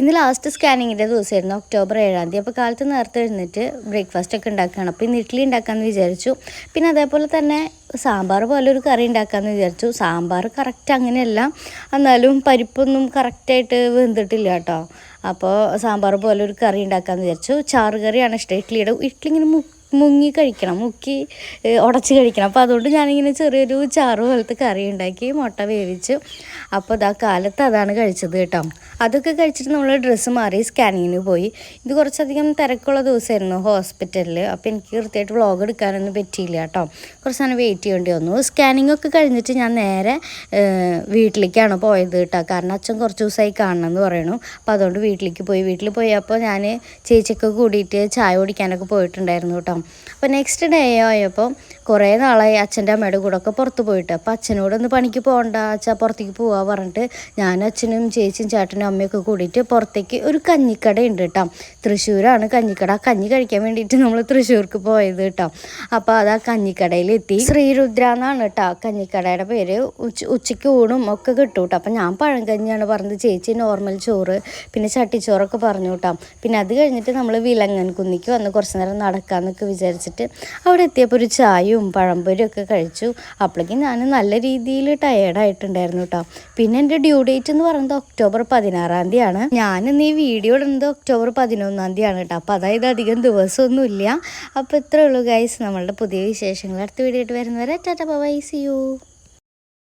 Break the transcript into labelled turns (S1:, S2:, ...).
S1: ഇന്ന് ലാസ്റ്റ് സ്കാനിങ്ങിന്റെ ദിവസമായിരുന്നു. ഒക്ടോബർ ഏഴാം തീയതി. അപ്പോൾ കാലത്ത് നേരത്തെ എഴുന്നിട്ട് ബ്രേക്ക്ഫാസ്റ്റ് ഒക്കെ ഉണ്ടാക്കുകയാണ്. അപ്പോൾ ഇന്ന് ഇഡ്ഡലി ഉണ്ടാക്കാമെന്ന് വിചാരിച്ചു. പിന്നെ അതേപോലെ തന്നെ സാമ്പാർ പോലെ ഒരു കറി ഉണ്ടാക്കാമെന്ന് വിചാരിച്ചു. സാമ്പാർ കറക്റ്റ് അങ്ങനെയല്ല. എന്നാലും പരിപ്പൊന്നും കറക്റ്റായിട്ട് വെന്തിട്ടില്ല കേട്ടോ. അപ്പോൾ സാമ്പാർ പോലെ ഒരു കറി ഉണ്ടാക്കാമെന്ന് വിചാരിച്ചു. ചാറ് കറിയാണ് ഇഷ്ടം. ഇഡ്ഡലിയുടെ ഇഡ്ഡലി ഇങ്ങനെ മുങ്ങി കഴിക്കണം മുക്കി ഉടച്ച് കഴിക്കണം. അപ്പോൾ അതുകൊണ്ട് ഞാനിങ്ങനെ ചെറിയൊരു ചാറ് പോലത്തെ കറി ഉണ്ടാക്കി മുട്ട വേവിച്ചു. അപ്പോൾ ഇതാ കാലത്ത് അതാണ് കഴിച്ചത് കേട്ടോ. അതൊക്കെ കഴിച്ചിട്ട് നമ്മൾ ഡ്രസ്സ് മാറി സ്കാനിങ്ങിന് പോയി. ഇത് കുറച്ചധികം തിരക്കുള്ള ദിവസമായിരുന്നു ഹോസ്പിറ്റലിൽ അപ്പോൾ എനിക്ക് കൃത്യമായിട്ട് വ്ളോഗ് എടുക്കാനൊന്നും പറ്റിയില്ല കേട്ടോ. കുറച്ച് നേരം വെയിറ്റ് ചെയ്യേണ്ടി വന്നു. സ്കാനിങ് ഒക്കെ കഴിഞ്ഞിട്ട് ഞാൻ നേരെ വീട്ടിലേക്കാണ് പോയത് കേട്ടോ. കാരണം അച്ഛൻ കുറച്ച് ദിവസമായി കാണണം എന്ന് പറയണു അപ്പോൾ അതുകൊണ്ട് വീട്ടിലേക്ക് പോയി. വീട്ടിൽ പോയപ്പോൾ ഞാൻ ചേച്ചിയൊക്കെ കൂടിയിട്ട് ചായ കുടിക്കാനൊക്കെ പോയിട്ടുണ്ടായിരുന്നു കേട്ടോ. അപ്പോൾ നെക്സ്റ്റ് ഡേ ആയപ്പോൾ കുറേ നാളായി അച്ഛന്റെ അമ്മയുടെ കൂടെ ഒക്കെ പുറത്ത് പോയിട്ട്. അപ്പോൾ അച്ഛനോടൊന്ന് പണിക്ക് പോകണ്ട അച്ഛാ പുറത്തേക്ക് പോവാ പറഞ്ഞിട്ട് ഞാൻ അച്ഛനും ചേച്ചിയും ചേട്ടനും അമ്മയൊക്കെ കൂടിയിട്ട് പുറത്തേക്ക് ഒരു കഞ്ഞിക്കട ഉണ്ട് കേട്ടോ തൃശ്ശൂരാണ് കഞ്ഞിക്കട. കഞ്ഞി കഴിക്കാൻ വേണ്ടിയിട്ട് നമ്മൾ തൃശ്ശൂർക്ക് പോയത് കേട്ടോ അപ്പോൾ അത് ആ കഞ്ഞിക്കടയിലെത്തി. ശ്രീരുദ്ര എന്നാണ് കേട്ടോ കഞ്ഞിക്കടയുടെ പേര് ഉച്ച ഉച്ചയ്ക്ക് ഊണും ഒക്കെ കിട്ടും കേട്ടോ അപ്പം ഞാൻ പഴങ്കഞ്ഞിയാണ് പറഞ്ഞത്. ചേച്ചി നോർമൽ ചോറ് പിന്നെ ചട്ടിച്ചോറൊക്കെ പറഞ്ഞു കേട്ടോ പിന്നെ അത് കഴിഞ്ഞിട്ട് നമ്മൾ വിലങ്ങൻ കുന്നിക്ക് വന്ന് കുറച്ച് നേരം നടക്കാമെന്നൊക്കെ വിചാരിച്ചിട്ട് അവിടെ എത്തിയപ്പോൾ ഒരു ചായയും പഴംപൊരിയും ഒക്കെ കഴിച്ചു. അപ്പോഴേക്കും ഞാൻ നല്ല രീതിയിൽ ടയേർഡായിട്ടുണ്ടായിരുന്നു കേട്ടോ പിന്നെ എന്റെ ഡ്യൂ ഡേറ്റ് എന്ന് പറയുന്നത് ഒക്ടോബർ പതിനാറാം തീയതിയാണ്. ഞാൻ ഇന്ന് ഈ വീഡിയോ ഇടുന്നത് ഒക്ടോബർ പതിനൊന്നാം തീയതിയാണ് കേട്ടോ അപ്പോൾ അതായത് അധികം ദിവസമൊന്നുമില്ല. അപ്പോൾ ഇത്രയേ ഉള്ളൂ ഗൈസ് നമ്മളുടെ പുതിയ വിശേഷങ്ങൾ അടുത്ത വീഡിയോ ആയിട്ട് വരുന്നവരെ ടാറ്റ ബൈ സി യു